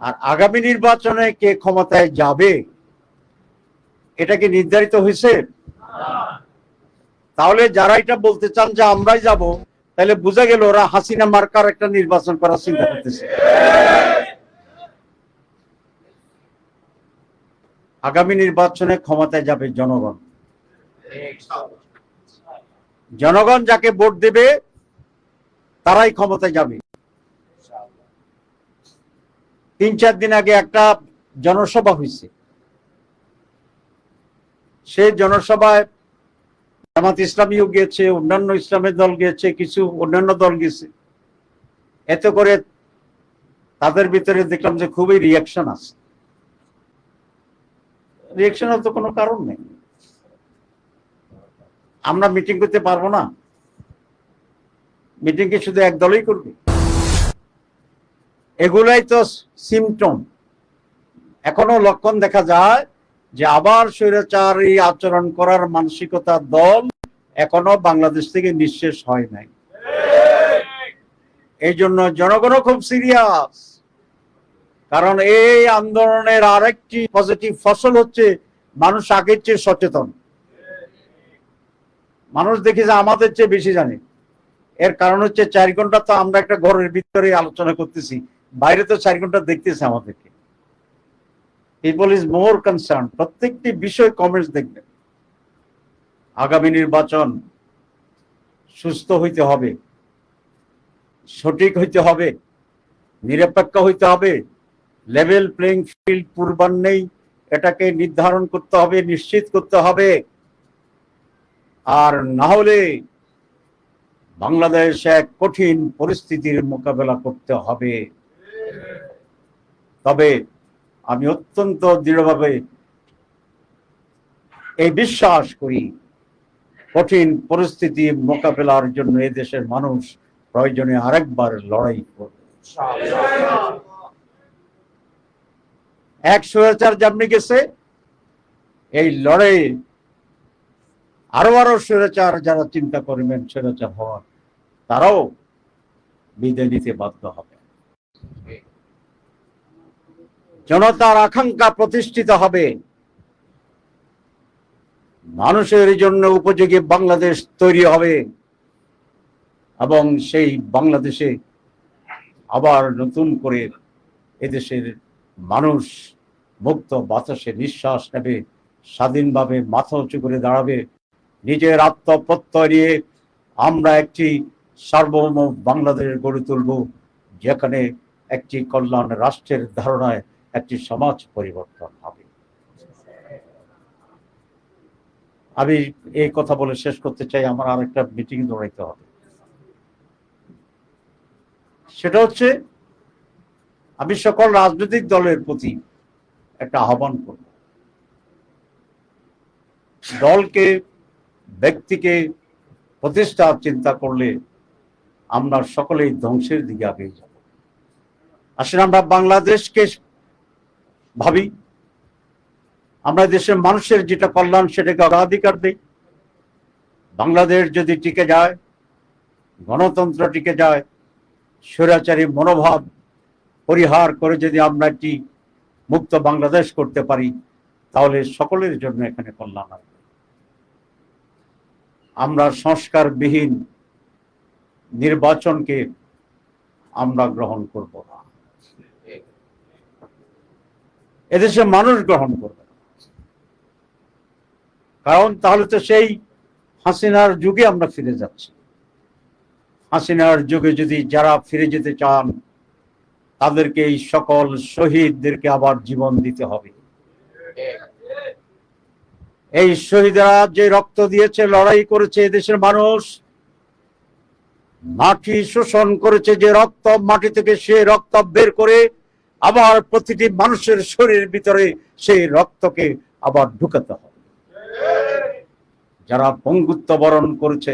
আর আগামী নির্বাচনে কে ক্ষমতায় যাবে, এটা কি নির্ধারিত হয়েছে? তাহলে যারা এটা বলতে চান যে আমরাই যাব, তাহলে বোঝা গেল ওরা হাসিনা মার্কার একটা নির্বাচন করার চিন্তা করতেছে। আগামী নির্বাচনে ক্ষমতায় যাবে জনগণ। জনগণ যাকে ভোট দেবে, তারাই ক্ষমতায় যাবে। তিন চার দিন আগে একটা জনসভা হয়েছে। সেই জনসভায় জামাত ইসলামীও গিয়েছে, অন্যান্য ইসলামের দল গিয়েছে, কিছু অন্যান্য দল গেছে এতে করে তাদের ভিতরে দেখলাম যে খুবই রিয়াকশন আছে। রিয়াকশনের তো কোনো কারণ নেই। আমরা মিটিং করতে পারব না। মিটিং কি শুধু এক দলই করবে? এগুলাই তো সিমটম এখনও লক্ষণ দেখা যায় যে আবার স্বৈরাচারী আচরণ করার মানসিকতার দল এখনও বাংলাদেশ থেকে নিঃশেষ হয় নাই। এই জন্য জনগণও খুব সিরিয়াস কারণ এই আন্দোলনের আরেকটি পজিটিভ ফসল হচ্ছে মানুষ আগের চেয়ে সচেতন। মানুষ দেখি যে আমাদের চেয়ে বেশি জানে। এর কারণ হচ্ছে চার ঘণ্টা তো আমরা একটা ঘরের ভিতরে আলোচনা করতেছি। বাইরে তো চার ঘণ্টা দেখতেছে আমাদেরকে। পিপল ইজ মোর কনসার্ন প্রত্যেকটি বিষয় কমেন্টস দেখবেন। আগামী নির্বাচন সুস্থ হইতে হবে। সঠিক হইতে হবে। নিরপেক্ষ হইতে হবে। লেভেল প্লেইং ফিল্ড পূর্বান্নেই এটাকে নির্ধারণ করতে হবে, নিশ্চিত করতে হবে। আর না হলে বাংলাদেশ এক কঠিন পরিস্থিতির মোকাবেলা করতে হবে। তবে আমি অত্যন্ত দৃঢ়ভাবে এই বিশ্বাস করি কঠিন পরিস্থিতি মোকাবেলার জন্য দেশের মানুষ প্রয়োজনে আরেকবার লড়াই করবে। এক স্বৈরাচার যেমনি গেছে, এই লড়াই আরও আরও স্বৈরাচার যারা চিন্তা করবেন স্বৈরাচার হওয়ার, তারাও বিদায় নিতে বাধ্য হবে। জনতার আকাঙ্ক্ষা প্রতিষ্ঠিত হবে। মানুষের জন্য উপযোগী বাংলাদেশ তৈরি হবে। এবং সেই বাংলাদেশে আবার নতুন করে এদেশের মানুষ মুক্ত, বাতাসে নিঃশ্বাস নেবে, স্বাধীনভাবে মাথা উঁচু করে দাঁড়াবে, নিজের আত্মপ্রত্যয় নিয়ে আমরা একটি সার্বভৌম বাংলাদেশ গড়ে তুলব, যেখানে একটি কল্যাণ রাষ্ট্রের ধারণায় একটি সমাজ পরিবর্তন হবে। আমি এই কথা বলে শেষ করতে চাই, আমার আরেকটা মিটিং দৌড়াইতে হবে। সেটা হচ্ছে, আমি সকল রাজনৈতিক দলের প্রতি একটা আহ্বান করব। দলকে, ব্যক্তিকে প্রতিষ্ঠার চিন্তা করলে আমরা সকলেই ধ্বংসের দিকে আগে যাব। আসলে আমরা বাংলাদেশকে ভাবি, আমরা দেশের মানুষের যেটা কল্যাণ, সেটাকে অগ্রাধিকার দিই। বাংলাদেশ যদি টিকে যায়, গণতন্ত্র টিকে যায়, স্বৈরাচারী মনোভাব পরিহার করে যদি আমরা একটি মুক্ত বাংলাদেশ করতে পারি, তাহলে সকলের জন্য এখানে কল্যাণ আসবে আমরা সংস্কারবিহীন নির্বাচনকে আমরা গ্রহণ করব না। এদেশে মানুষ গ্রহণ করবে কারণ তাহলে তো সেই হাসিনার যুগে আমরা ফিরে যাচ্ছি। হাসিনার যুগে যদি যারা ফিরে যেতে চান, তাদেরকে এই সকল শহীদদেরকে আবার জীবন দিতে হবে। এই শহীদরা যে রক্ত দিয়েছে, লড়াই করেছে এদেশের মানুষ, মাটি শোষণ করেছে যে রক্ত, মাটি থেকে সে রক্ত বের করে আবার প্রতিটি মানুষের শরীরের ভিতরে সেই রক্তকে আবার ঢুকাতে হবে। যারা পঙ্গুত্ব বরণ করেছে,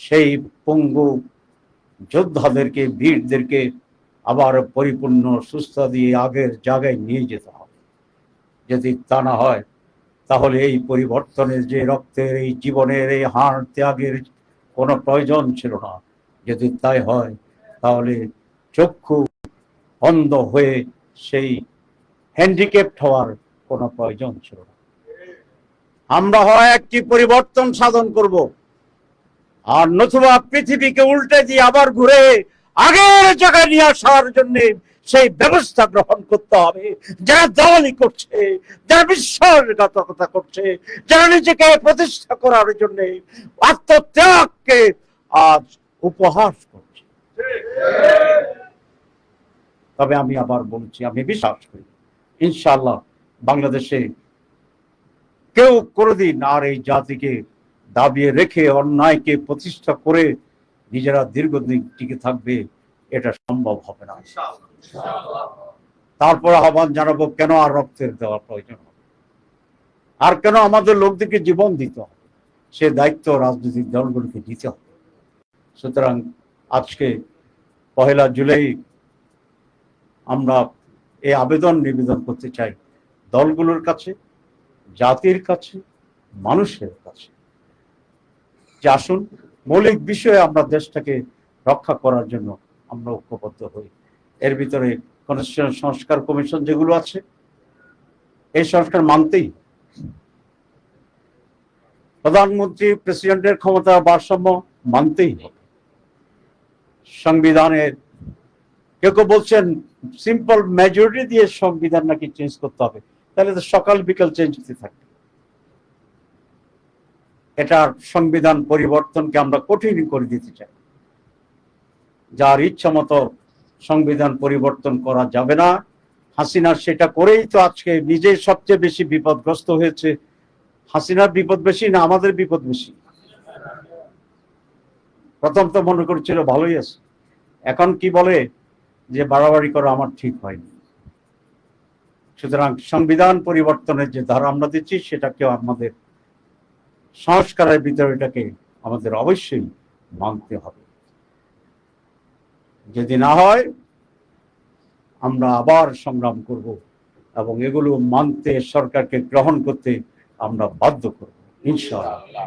সেই পঙ্গু যোদ্ধাদেরকে, বীরদেরকে আবার পরিপূর্ণ সুস্থ দিয়ে আগের জায়গায় নিয়ে যেতে হবে। যদি তা না হয়, তাহলে এই পরিবর্তনের যে রক্তের, এই জীবনের, এই হাড় ত্যাগের কোনো প্রয়োজন ছিল না। যদি তাই হয়, তাহলে চক্ষু অন্ধ হয়ে সেই হ্যান্ডিক্যাপ্ট হওয়ার কোনো প্রয়োজন ছিল না। আমরা হয় একটি পরিবর্তন সাধন করব আর নতুবা পৃথিবীকে উল্টে দিয়ে আবার ঘুরে আগের জায়গায় নিয়ে আসার জন্য সেই ব্যবস্থা গ্রহণ করতে হবে। যারা দলই করছে, যারা বিশ্বাসঘাতকতা করছে, যারা নিজেকে প্রতিষ্ঠা করার জন্য আত্মত্যাগকে আজ উপহাস করছে। তবে আমি আবার বলছি, আমি বিশ্বাস করি, ইনশাআল্লাহ বাংলাদেশে কেউ কোনোদিন আর এই জাতিকে দাবিয়ে রেখে, অন্যায়কে প্রতিষ্ঠা করে নিজেরা দীর্ঘদিন টিকে থাকবে, এটা সম্ভব হবে না। তারপর আহ্বান জানাব, কেন আর রক্তের দেওয়া প্রয়োজন হবে? আর কেন আমাদের লোকদেরকে জীবন দিতে হবে? সে দায়িত্ব রাজনৈতিক দলগুলোকে দিতে হবে। সুতরাং আজকে পহেলা জুলাই আমরা এই আবেদন নিবেদন করতে চাই দলগুলোর কাছে, জাতির কাছে, মানুষের কাছে। যে আসুন, মৌলিক বিষয়ে আমরা দেশটাকে রক্ষা করার জন্য আমরা ঐক্যবদ্ধ হই। এর ভিতরে কনস্টিটিউশন সংস্কার কমিশন যেগুলো আছে, এই সংস্কার মানতেই। প্রধানমন্ত্রী প্রেসিডেন্টের ক্ষমতা ভারসাম্য মানতেই হবে। সংবিধানের কেউ কেউ বলছেন সিম্পল মেজরিটি দিয়ে সংবিধান নাকি চেঞ্জ করতে হবে। তাহলে তো সকাল বিকাল চেঞ্জ হতে থাকবে। এটার সংবিধান পরিবর্তনকে আমরা কঠিন করে দিতে চাই। যার ইচ্ছা মতো সংবিধান পরিবর্তন করা যাবে না। হাসিনা সেটা করেই তো আজকে নিজে সবচেয়ে বেশি বিপদগ্রস্ত হয়েছে। হাসিনার বিপদ বেশি না আমাদের বিপদ বেশি? প্রথম তো মনে করছিল ভালোই আছে। এখন কি বলে? যে বাড়াবাড়ি করা আমার ঠিক হয়নি। সুতরাং সংবিধান পরিবর্তনের যে ধারা আমরা দিচ্ছি, সেটাকেও আমাদের সংস্কারের ভিতরে এটাকে আমাদের অবশ্যই মানতে হবে। যদি না হয়, আমরা আবার সংগ্রাম করব এবং এগুলো মানতে, সরকারকে গ্রহণ করতে আমরা বাধ্য করব, ইনশাআল্লাহ।